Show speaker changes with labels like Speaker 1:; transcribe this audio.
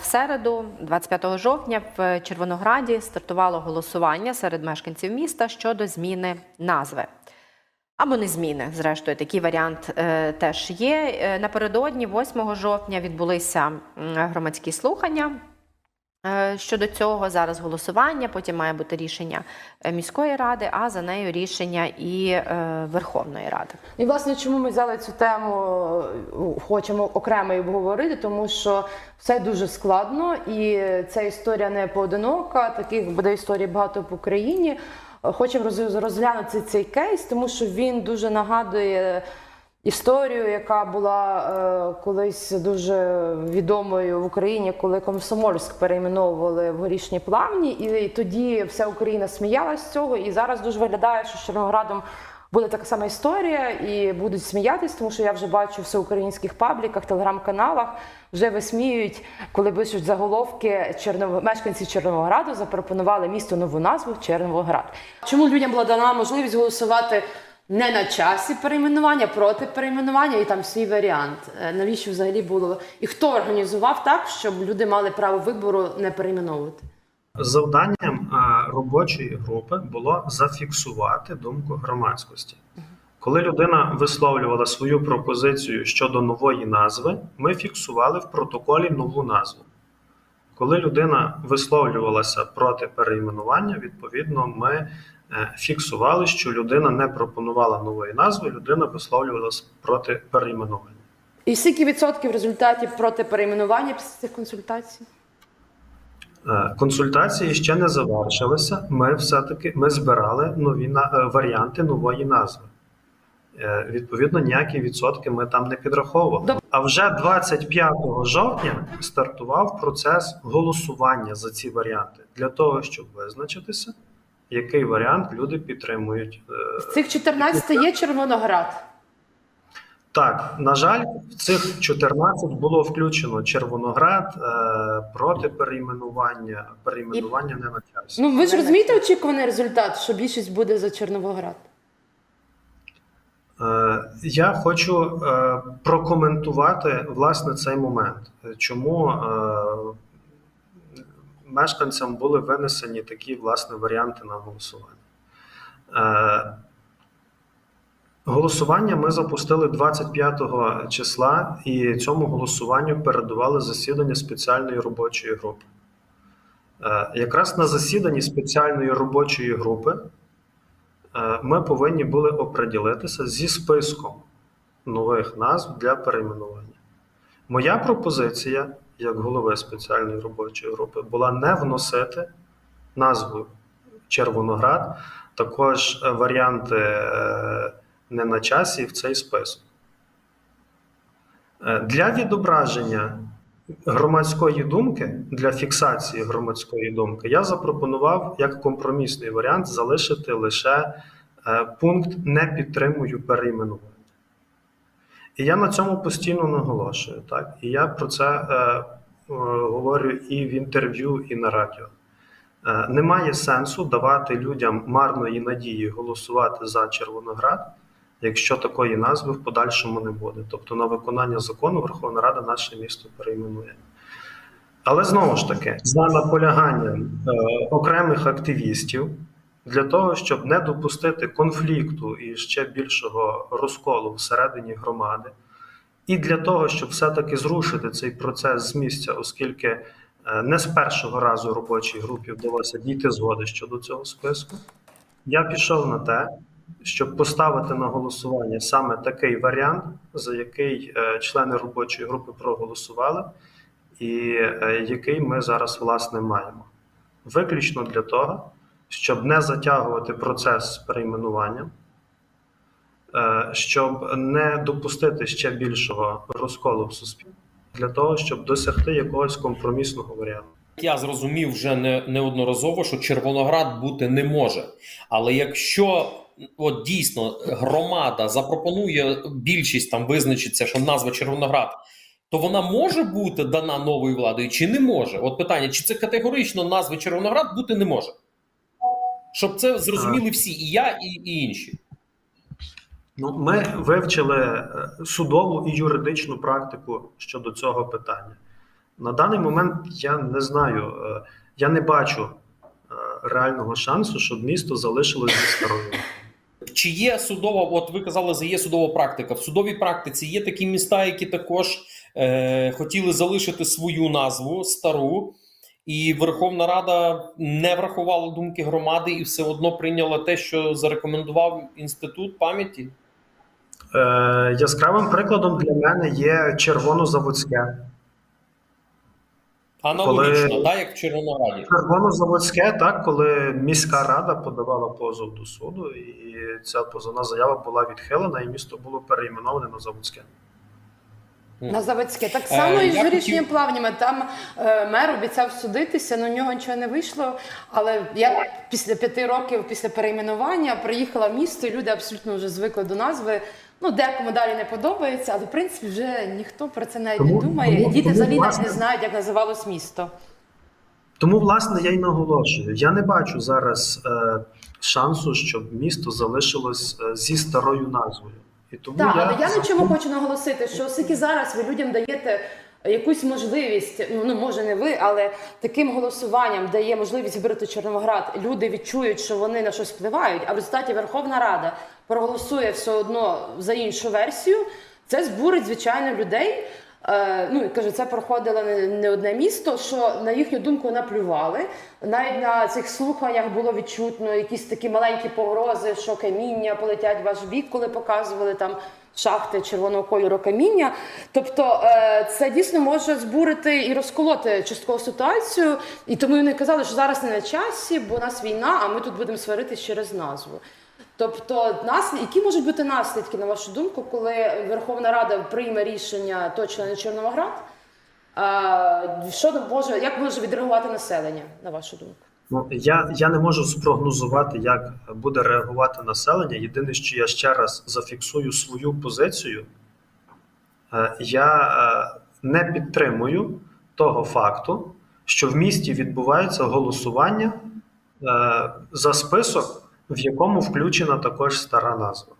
Speaker 1: в середу, 25 жовтня, в Червонограді стартувало голосування серед мешканців міста щодо зміни назви. Або не зміни, зрештою, такий варіант е, теж є. Е, Напередодні, 8 жовтня, відбулися громадські слухання щодо цього. Зараз голосування, потім має бути рішення е, міської ради, а за нею рішення і е, Верховної Ради.
Speaker 2: І власне, чому ми взяли цю тему, е, хочемо окремо її обговорити, тому що все дуже складно, і ця історія не поодинока. Таких буде історій багато по Україні. Е, Хочемо розглянути цей кейс, тому що він дуже нагадує. Історію, яка була е, колись дуже відомою в Україні, коли Комсомольськ перейменовували в горішні плавні, і тоді вся Україна сміялась з цього. І зараз дуже виглядає, що з Червоноградом буде така сама історія, і будуть сміятись, тому що я вже бачу в всеукраїнських пабліках, телеграм-каналах вже висміюють, коли пишуть заголовки Чернов... мешканці Червонограду запропонували місту нову назву Червоноград. Чому людям була дана можливість голосувати? Не на часі перейменування, проти перейменування і там свій варіант. Е, Навіщо взагалі було? І хто організував так, щоб люди мали право вибору не перейменовувати?
Speaker 3: Завданням е, робочої групи було зафіксувати думку громадськості. Коли людина висловлювала свою пропозицію щодо нової назви, ми фіксували в протоколі нову назву. Коли людина висловлювалася проти перейменування, відповідно, ми фіксували, що людина не пропонувала нової назви, людина висловлювалася проти перейменування.
Speaker 2: І скільки відсотків результатів проти перейменування після цих консультацій?
Speaker 3: Е, Консультації ще не завершилися. Ми все-таки ми збирали нові е, варіанти нової назви. Е, Відповідно, ніякі відсотки ми там не підраховували. А вже 25 жовтня стартував процес голосування за ці варіанти для того, щоб визначитися, який варіант люди підтримують. Е,
Speaker 2: З цих 14 є Червоноград.
Speaker 3: Так, на жаль, в цих 14 було включено Червоноград е, проти перейменування. Перейменування не на часі.
Speaker 2: Ну ви ж розумієте очікуваний результат, що більшість буде за Червоноград?
Speaker 3: Е, Я хочу е, прокоментувати власне цей момент, чому е, мешканцям були винесені такі власне варіанти на голосування. Е, Голосування ми запустили 25 числа, і цьому голосуванню передували засідання спеціальної робочої групи. Е, Якраз на засіданні спеціальної робочої групи е, ми повинні були оприділитися зі списком нових назв для перейменування. Моя пропозиція, як голови спеціальної робочої групи, була не вносити назву Червоноград, також е, варіанти е, не на часі в цей список. Е, Для відображення громадської думки, для фіксації громадської думки, я запропонував як компромісний варіант залишити лише пункт не підтримую перейменування. І я на цьому постійно наголошую. Так? І я про це е, е, говорю і в інтерв'ю, і на радіо. Е, немає сенсу давати людям марної надії голосувати за Червоноград, якщо такої назви в подальшому не буде. Тобто на виконання закону Верховна Рада наше місто перейменує. Але знову ж таки, за наполяганням е, окремих активістів, для того, щоб не допустити конфлікту і ще більшого розколу всередині громади, і для того, щоб все-таки зрушити цей процес з місця, оскільки е, не з першого разу робочій групі вдалося дійти згоди щодо цього списку, я пішов на те, щоб поставити на голосування саме такий варіант, за який е, члени робочої групи проголосували, і е, який ми зараз власне маємо. Виключно для того, щоб не затягувати процес з перейменуванням, е, щоб не допустити ще більшого розколу в суспільстві, для того, щоб досягти якогось компромісного варіанту.
Speaker 4: Я зрозумів вже не, неодноразово, що Червоноград бути не може. Але якщо от дійсно громада запропонує більшість там визначиться, що назва Червоноград, то вона може бути дана новою владою чи не може? От питання: чи це категорично назви Червоноград бути не може? Щоб це зрозуміли всі, і я, і, і інші.
Speaker 3: Ну, ми вивчили е, судову і юридичну практику щодо цього питання. На даний момент я не знаю, е, я не бачу е, реального шансу, щоб місто залишилось зі старою.
Speaker 4: Чи є судова, от ви казали, за є судова практика. В судовій практиці є такі міста, які також е, хотіли залишити свою назву стару, і Верховна Рада не врахувала думки громади і все одно прийняла те, що зарекомендував інститут пам'яті.
Speaker 3: Е, яскравим прикладом для мене є червонозаводське.
Speaker 4: Аналогічно,
Speaker 3: Коли-
Speaker 4: так, як в Червонограді.
Speaker 3: Червонозаводське, так, коли міська рада подавала позов до суду, і ця позовна заява була відхилена, і місто було перейменоване на Заводське.
Speaker 2: На заводське. Так
Speaker 4: Е,
Speaker 2: само і з горішніми
Speaker 4: хотів-
Speaker 2: плавнями. Там е, мер обіцяв судитися, але у нього нічого не вийшло. Але я після п'яти років після перейменування приїхала в місто, і люди абсолютно вже звикли до назви. Ну, декому далі не подобається, але в принципі вже ніхто про це навіть
Speaker 3: Тому-
Speaker 2: не думає.
Speaker 3: тому-
Speaker 2: і діти
Speaker 3: тому,
Speaker 2: взагалі
Speaker 3: власне,
Speaker 2: не знають, як називалось місто.
Speaker 3: Тому, власне, я й наголошую. Я не бачу зараз е, шансу, щоб місто залишилось е, зі старою назвою. І тому
Speaker 2: Так,
Speaker 3: я,
Speaker 2: але я на чому хочу наголосити, що оскільки зараз ви людям даєте якусь можливість, ну, може не ви, але таким голосуванням дає можливість вибрати Чорноград. Люди відчують, що вони на щось впливають, а в результаті Верховна Рада проголосує все одно за іншу версію. Це збурить звичайно людей. Е, ну і каже, це проходило не, не одне місто, що на їхню думку наплювали. Навіть на цих слуханнях було відчутно якісь такі маленькі погрози, що каміння полетять в ваш бік, коли показували там шахти червоного кольору каміння. Тобто е, це дійсно може збурити і розколоти частково ситуацію. І тому вони казали, що зараз не на часі, бо у нас війна, а ми тут будемо сваритись через назву. Тобто, наслід... які можуть бути наслідки, на вашу думку, коли Верховна Рада прийме рішення точно не Чорноград? А, що може, як може відреагувати населення, на вашу думку?
Speaker 3: Ну, я, я не можу спрогнозувати, як буде реагувати населення. Єдине, що я ще раз зафіксую свою позицію. Е, Я е, не підтримую того факту, що в місті відбувається голосування е, за список, в якому включена також стара назва.